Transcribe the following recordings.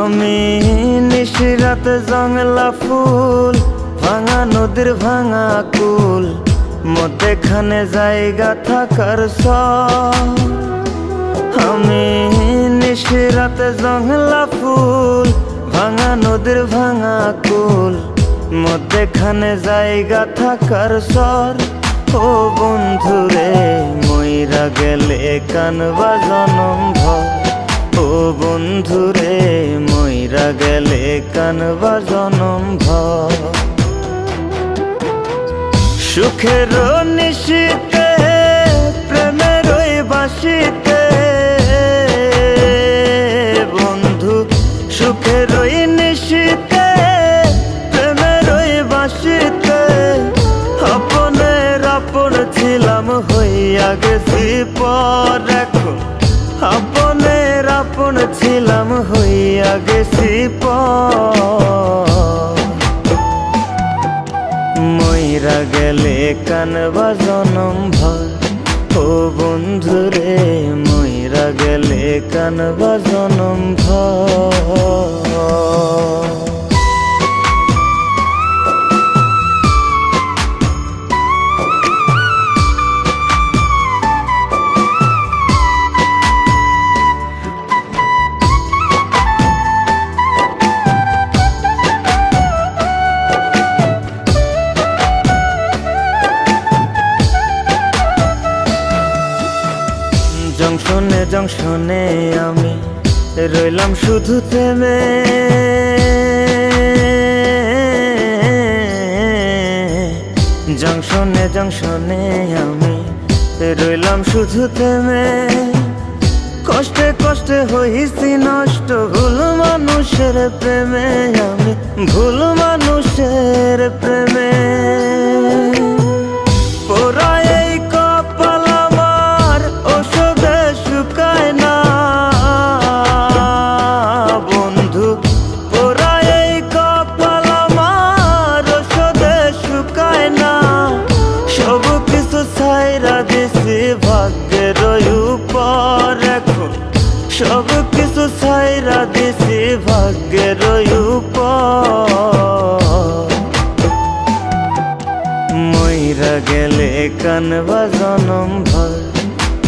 আমি নিশিরাত জংলা ফুল, ভাঙা নদীর ভাঙা কুল মধ্যেখানে জায়গা থাকার আমি নিশিরাত জংলা ফুল, ভাঙা নদীর ভাঙা কুল মধ্যেখানে জায়গা থাকার সর ও বন্ধুরে, মইরা গেলে কানবা জনম ভর ও মইরা গেলে কানবা জনম সুখের নিশিতে, প্রেমের বাসিতে। বন্ধু, সুখের নিশিতে, প্রেমের বাসিতে। আপনের আপন ছিলাম হইয়া গেছি পর এখন আপনের আপন ছিলাম হইয়া গেছি মইরা গেলে কানবা জনম ভর ও বন্ধুরে মইরা গেলে কানবা জনম ভর জংশনে জংশনে আমি, রইলাম শুধু থেমে। জংশনে জংশনে আমি, রইলাম শুধু থেমে। কষ্টে কষ্টে হইছি নষ্ট, ভুল মানুষের প্রেমে আমি, ভুল মানুষের প্রেমে।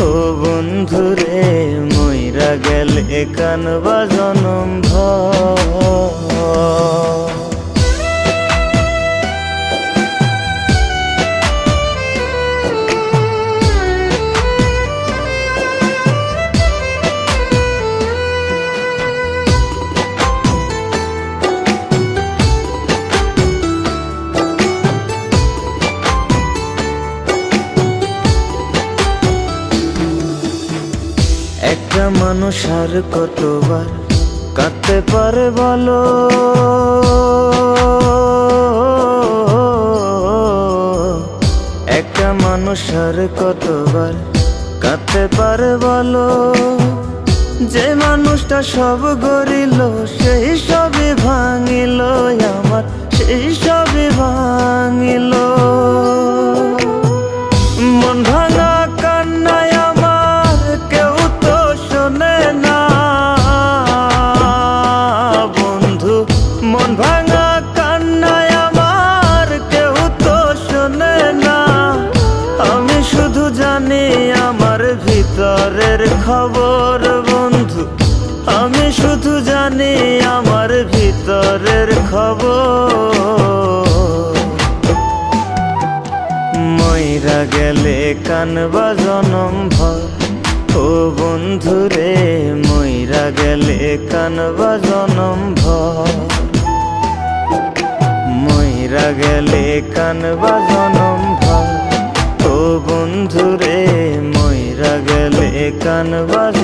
ও বন্ধুরে মইরা গেলে কানবা জনম ভর একটা মানুষ আর কতবার কাঁদতে পারে বলো? একটা মানুষ আর কতবার কাঁদতে পারে বলো? যে মানুষটা সব গড়িল, সেই সবই ভাঙিল। ভিতরের খবর, বন্ধু। আমি শুধু জানি আমার ভিতরের খবর। মইরা গেলে কানবা জনম ভর। ও বন্ধু রে মইরা গেলে কানবা জনম ভর। মইরা গেলে কানবা জনম ভর। ও বন্ধুরে মইরা গেলে কানবা জনম ভর